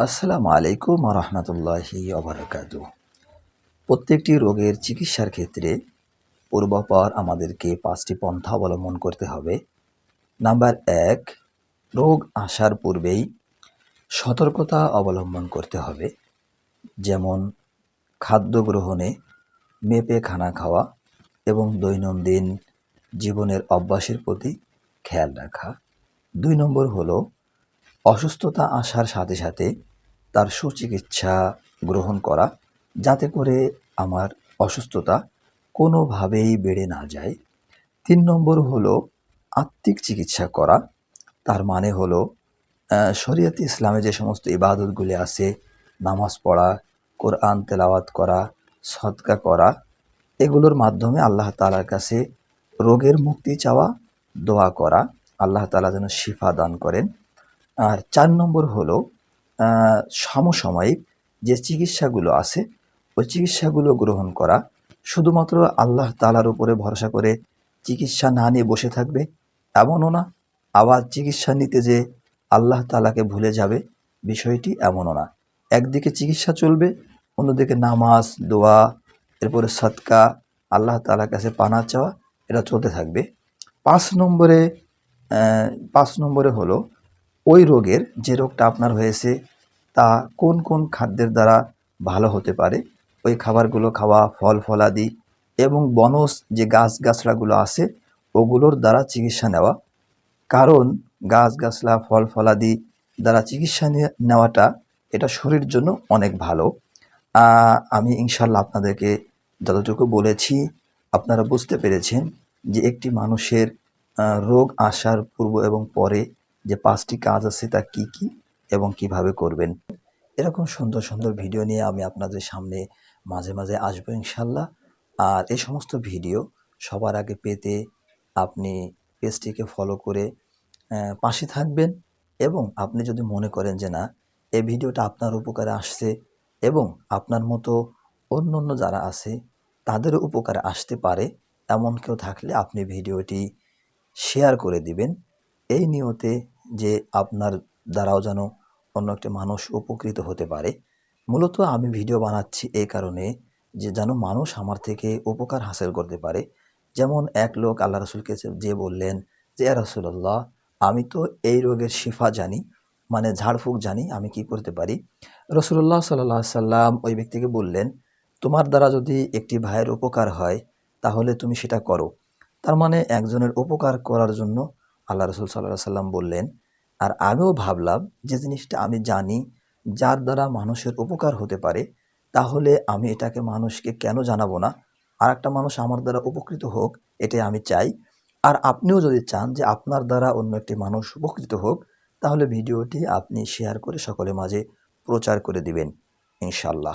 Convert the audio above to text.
আসসালামু আলাইকুম রহমতুল্লাহি অবরাকাত প্রত্যেকটি রোগের চিকিৎসার ক্ষেত্রে পূর্বাপর আমাদেরকে পাঁচটি পন্থা অবলম্বন করতে হবে। নাম্বার এক, রোগ আসার পূর্বেই সতর্কতা অবলম্বন করতে হবে। যেমন, খাদ্য গ্রহণে মেপে খানা খাওয়া এবং দৈনন্দিন জীবনের অভ্যাসের প্রতি খেয়াল রাখা। দুই নম্বর হলো অসুস্থতা আসার সাথে সাথে তার সুচিকিৎসা গ্রহণ করা, যাতে করে আমার অসুস্থতা কোনোভাবেই বেড়ে না যায়। তিন নম্বর হলো আত্মিক চিকিৎসা করা। তার মানে হলো শরীয়তে ইসলামে যে সমস্ত ইবাদতগুলি আছে, নামাজ পড়া, কোরআন তেলাওয়াত করা, সদকা করা, এগুলোর মাধ্যমে আল্লাহ তালার কাছে রোগের মুক্তি চাওয়া, দোয়া করা, আল্লাহ তালা যেন শিফা দান করেন। আর চার নম্বর হলো সমসাময়িক যে চিকিৎসাগুলো আছে, ওই চিকিৎসাগুলো গ্রহণ করা শুধুমাত্র আল্লাহ তালার উপরে ভরসা করে চিকিৎসা না নিয়ে বসে থাকবে এমনও না। আবার চিকিৎসা নিতে যে আল্লাহ তালাকে ভুলে যাবে বিষয়টি এমনও না। একদিকে চিকিৎসা চলবে, অন্যদিকে নামাজ, দোয়া, এরপরে সৎকা আল্লাহ তালার কাছে পানা চাওয়া, এটা চলতে থাকবে। পাঁচ নম্বরে পাঁচ নম্বরে হলো ওই রোগের যে রোগটা আপনার হয়েছে, তা কোন কোন খাদ্যের দ্বারা ভালো হতে পারে? ওই খাবারগুলো খাওয়া, ফল ফলাদি এবং বনজ যে গাছ গাছড়াগুলো আছে, ওগুলোর দ্বারা চিকিৎসা নেওয়া। কারণ গাছ গাছলা ফল ফলাদি দ্বারা চিকিৎসা নেওয়াটা এটা শরীরের জন্য অনেক ভালো। আমি ইনশাল্লাহ আপনাদেরকে যতটুকু বলেছি, আপনারা বুঝতে পেরেছেন যে একটি মানুষের রোগ আসার পূর্ব এবং পরে যে পাঁচটি কাজ আছে তা কি কি এবং কীভাবে করবেন। এরকম সুন্দর সুন্দর ভিডিও নিয়ে আমি আপনাদের সামনে মাঝে মাঝে আসব ইনশাল্লাহ। আর এই সমস্ত ভিডিও সবার আগে পেতে আপনি পেজটিকে ফলো করে পাশে থাকবেন এবং আপনি যদি মনে করেন যে না এই ভিডিওটা আপনার উপকারে আসছে এবং আপনার মতো অন্য অন্য যারা আছে তাদেরও উপকারে আসতে পারে, এমন কেউ থাকলে আপনি ভিডিওটি শেয়ার করে দিবেন। এই নিয়তে যে আপনার দ্বারাও যেন অন্য একটি মানুষ উপকৃত হতে পারে। মূলত আমি ভিডিও বানাচ্ছি এই কারণে যে যেন মানুষ আমার থেকে উপকার হাসিল করতে পারে। যেমন এক লোক আল্লাহ রসুলকে যে বললেন যে রসুল্লাহ আমি তো এই রোগের শিফা জানি মানে ঝাড়ফুঁক জানি, আমি কি করতে পারি? রসুল্লাহ সাল্লাহ সাল্লাম ওই ব্যক্তিকে বললেন, তোমার দ্বারা যদি একটি ভাইয়ের উপকার হয়, তাহলে তুমি সেটা করো। তার মানে একজনের উপকার করার জন্য আল্লাহ রসুল সাল্লাহ সাল্লাম বললেন, আর আমিও ভাবলাম যে জিনিসটা আমি জানি যার দ্বারা মানুষের উপকার হতে পারে, তাহলে আমি এটাকে মানুষকে কেন জানাব না? আর একটা মানুষ আমার দ্বারা উপকৃত হোক, এটাই আমি চাই। আর আপনিও যদি চান যে আপনার দ্বারা অন্য একটি মানুষ উপকৃত হোক, তাহলে ভিডিওটি আপনি শেয়ার করে সকলের মাঝে প্রচার করে দিবেন ইনশাল্লাহ